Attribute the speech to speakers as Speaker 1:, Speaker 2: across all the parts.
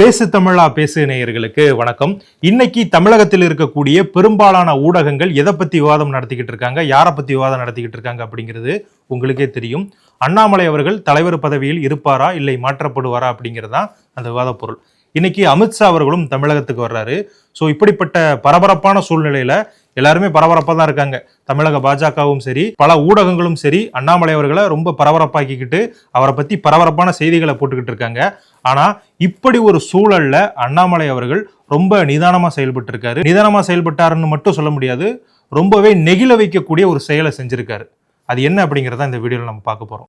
Speaker 1: பேசு தமிழா பேசு நேயர்களுக்கு வணக்கம். இன்னைக்கு தமிழகத்தில் இருக்கக்கூடிய பெரும்பாலான ஊடகங்கள் எதை பத்தி விவாதம் நடத்திக்கிட்டு இருக்காங்க யாரை பத்தி விவாதம் நடத்திக்கிட்டு இருக்காங்க அப்படிங்கிறது உங்களுக்கே தெரியும். அண்ணாமலை அவர்கள் தலைவர் பதவியில் இருப்பாரா இல்லை மாற்றப்படுவாரா அப்படிங்கிறது தான் அந்த விவாத பொருள். இன்னைக்கு அமித்ஷா அவர்களும் தமிழகத்துக்கு வர்றாரு. ஸோ இப்படிப்பட்ட பரபரப்பான சூழ்நிலையில எல்லாருமே பரபரப்பாக தான் இருக்காங்க. தமிழக பாஜகவும் சரி பல ஊடகங்களும் சரி அண்ணாமலை அவர்களை ரொம்ப பரபரப்பாக்கிக்கிட்டு அவரை பற்றி பரபரப்பான செய்திகளை போட்டுக்கிட்டு இருக்காங்க. ஆனால் இப்படி ஒரு சூழலில் அண்ணாமலை அவர்கள் ரொம்ப நிதானமாக செயல்பட்டு இருக்காரு நிதானமாக செயல்பட்டாருன்னு மட்டும் சொல்ல முடியாது ரொம்பவே நெகிழ வைக்கக்கூடிய ஒரு செயலை செஞ்சுருக்காரு. அது என்ன அப்படிங்கிறத இந்த வீடியோவில் நம்ம பார்க்க போகிறோம்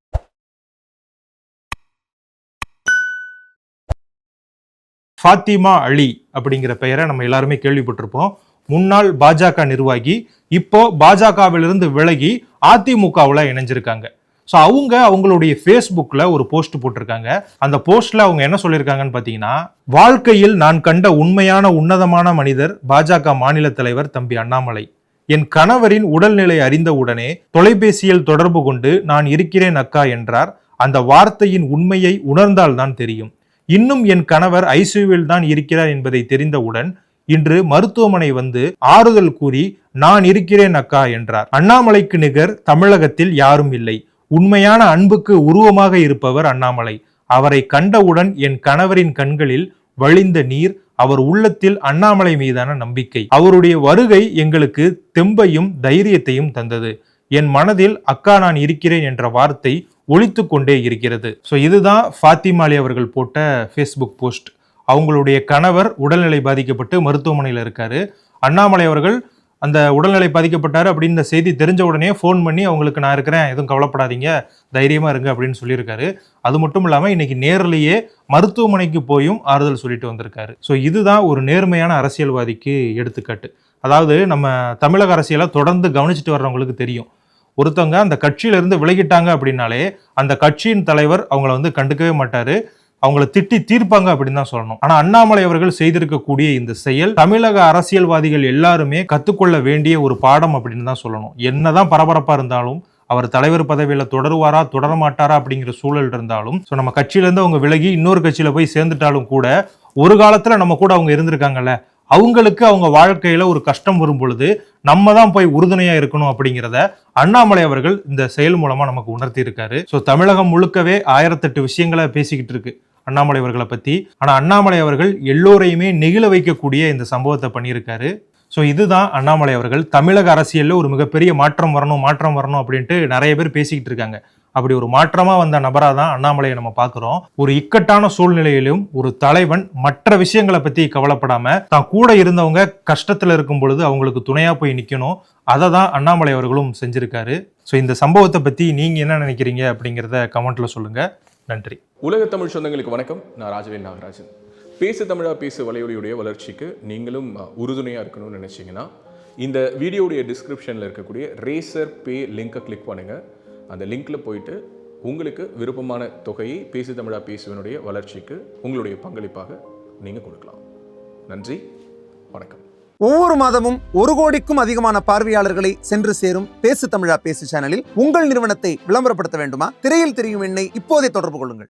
Speaker 1: ஃபாத்திமா அலி அப்படிங்கிற பெயரை நம்ம எல்லாருமே கேள்விப்பட்டிருப்போம். முன்னாள் பாஜக நிர்வாகி இப்போ பாஜகவிலிருந்து விலகி அதிமுகவில் இணைஞ்சிருக்காங்க. ஸோ அவங்க அவங்களுடைய ஃபேஸ்புக்கில் ஒரு போஸ்ட் போட்டிருக்காங்க. அந்த போஸ்ட்டில் அவங்க என்ன சொல்லியிருக்காங்கன்னு பார்த்தீங்கன்னா வாழ்க்கையில் நான் கண்ட உண்மையான உன்னதமான மனிதர் பாஜக மாநில தலைவர் தம்பி அண்ணாமலை. என் கணவரின் உடல்நிலை அறிந்தவுடனே தொலைபேசியில் தொடர்பு கொண்டு நான் இருக்கிறேன் அக்கா என்றார். அந்த வார்த்தையின் உண்மையை உணர்ந்தால் தான் தெரியும். இன்னும் என் கணவர் ஐசியூவில் தான் இருக்கிறார் என்பதை தெரிந்தவுடன் இன்று மருத்துவமனை வந்து ஆறுதல் கூறி நான் இருக்கிறேன் அக்கா என்றார். அண்ணாமலைக்கு நிகர் தமிழகத்தில் யாரும் இல்லை. உண்மையான அன்புக்கு உருவமாக இருப்பவர் அண்ணாமலை. அவரை கண்டவுடன் என் கணவரின் கண்களில் வழிந்த நீர் அவர் உள்ளத்தில் அண்ணாமலை மீதான நம்பிக்கை. அவருடைய வருகை எங்களுக்கு தெம்பையும் தைரியத்தையும் தந்தது. என் மனதில் அக்கா நான் இருக்கிறேன் என்ற வார்த்தை ஒழித்து கொண்டே இருக்கிறது. ஸோ இதுதான் ஃபாத்திமாலி அவர்கள் போட்ட ஃபேஸ்புக் போஸ்ட் அவங்களுடைய கணவர் உடல்நிலை பாதிக்கப்பட்டு மருத்துவமனையில் இருக்காரு. அண்ணாமலை அவர்கள் அந்த உடல்நிலை பாதிக்கப்பட்டார் அப்படின்ற செய்தி தெரிஞ்ச உடனே ஃபோன் பண்ணி அவங்களுக்கு நான் இருக்கிறேன் எதுவும் கவலைப்படாதீங்க தைரியமாக இருங்க அப்படின்னு சொல்லியிருக்காரு. அது மட்டும் இல்லாமல் இன்னைக்கு நேர்லேயே மருத்துவமனைக்கு போயும் ஆறுதல் சொல்லிட்டு வந்திருக்காரு. ஸோ இதுதான் ஒரு நேர்மையான அரசியல்வாதிக்கு எடுத்துக்காட்டு. அதாவது நம்ம தமிழக அரசியலை தொடர்ந்து கவனிச்சுட்டு வர்றவங்களுக்கு தெரியும். ஒருத்தவங்க அந்த கட்சியிலிருந்து விலகிட்டாங்க அப்படின்னாலே அந்த கட்சியின் தலைவர் அவங்கள வந்து கண்டுக்கவே மாட்டாரு. அவங்கள திட்டி தீர்ப்பாங்க அப்படின்னு தான் சொல்லணும். ஆனா அண்ணாமலை அவர்கள் செய்திருக்கக்கூடிய இந்த செயல் தமிழக அரசியல்வாதிகள் எல்லாருமே கத்துக்கொள்ள வேண்டிய ஒரு பாடம் அப்படின்னு தான் சொல்லணும். என்னதான் பரபரப்பா இருந்தாலும் அவர் தலைவர் பதவியில தொடருவாரா தொடர மாட்டாரா அப்படிங்கிற சூழல் இருந்தாலும் ஸோ நம்ம கட்சியிலேருந்து அவங்க விலகி இன்னொரு கட்சியில போய் சேர்ந்துட்டாலும் கூட ஒரு காலத்துல நம்ம கூட அவங்க இருந்திருக்காங்கல்ல அவங்களுக்கு அவங்க வாழ்க்கையில ஒரு கஷ்டம் வரும் பொழுது நம்ம தான் போய் உறுதுணையா இருக்கணும் அப்படிங்கிறத அண்ணாமலை அவர்கள் இந்த செயல் மூலமா நமக்கு உணர்த்தி இருக்காரு. ஸோ தமிழகம் முழுக்கவே ஆயிரத்தெட்டு விஷயங்களை பேசிக்கிட்டு இருக்கு அண்ணாமலை அவர்களை பத்தி. ஆனா அண்ணாமலை அவர்கள் எல்லோரையுமே நெகிழ வைக்கக்கூடிய இந்த சம்பவத்தை பண்ணியிருக்காரு. ஸோ இதுதான் அண்ணாமலை அவர்கள் தமிழக அரசியலில் ஒரு மிகப்பெரிய மாற்றம் வரணும் மாற்றம் வரணும் அப்படின்ட்டு நிறைய பேர் பேசிக்கிட்டு இருக்காங்க. அப்படி ஒரு மாற்றமா வந்த நபரா தான் அண்ணாமலையை நம்ம பார்க்குறோம். ஒரு இக்கட்டான சூழ்நிலையிலும் ஒரு தலைவன் மற்ற விஷயங்களை பத்தி கவலைப்படாம தான் கூட இருந்தவங்க கஷ்டத்துல இருக்கும் பொழுது அவங்களுக்கு துணையா போய் நிக்கணும். அதை தான் அண்ணாமலை அவர்களும் செஞ்சிருக்காரு. ஸோ இந்த சம்பவத்தை பத்தி நீங்க என்ன நினைக்கிறீங்க அப்படிங்கிறத கமெண்ட்ல சொல்லுங்க. நன்றி.
Speaker 2: உலக தமிழ் சொந்தங்களுக்கு வணக்கம். நான் ராஜவேல் நாகராஜன். பேசு தமிழா பேசு வலையொலியுடைய வளர்ச்சிக்கு நீங்களும் உறுதுணையாக உறுதுணையா இருக்கணும்னு நினைச்சீங்கன்னா இந்த வீடியோடைய டிஸ்கிரிப்ஷனில் இருக்கக்கூடிய ரேசர் பே லிங்கை கிளிக் பண்ணுங்கள் அந்த லிங்க்ல போயிட்டு உங்களுக்கு விருப்பமான தொகையை பேசு தமிழா பேசுவனுடைய வளர்ச்சிக்கு உங்களுடைய பங்களிப்பாக நீங்கள் கொடுக்கலாம். நன்றி வணக்கம்.
Speaker 3: ஒவ்வொரு மாதமும் ஒரு கோடிக்கும் அதிகமான பார்வையாளர்களை சென்று சேரும் பேசு தமிழா பேசு சேனலில் உங்கள் நிறுவனத்தை விளம்பரப்படுத்த வேண்டுமா? திரையில் தெரியும் எண்ணை இப்போதே தொடர்பு கொள்ளுங்கள்.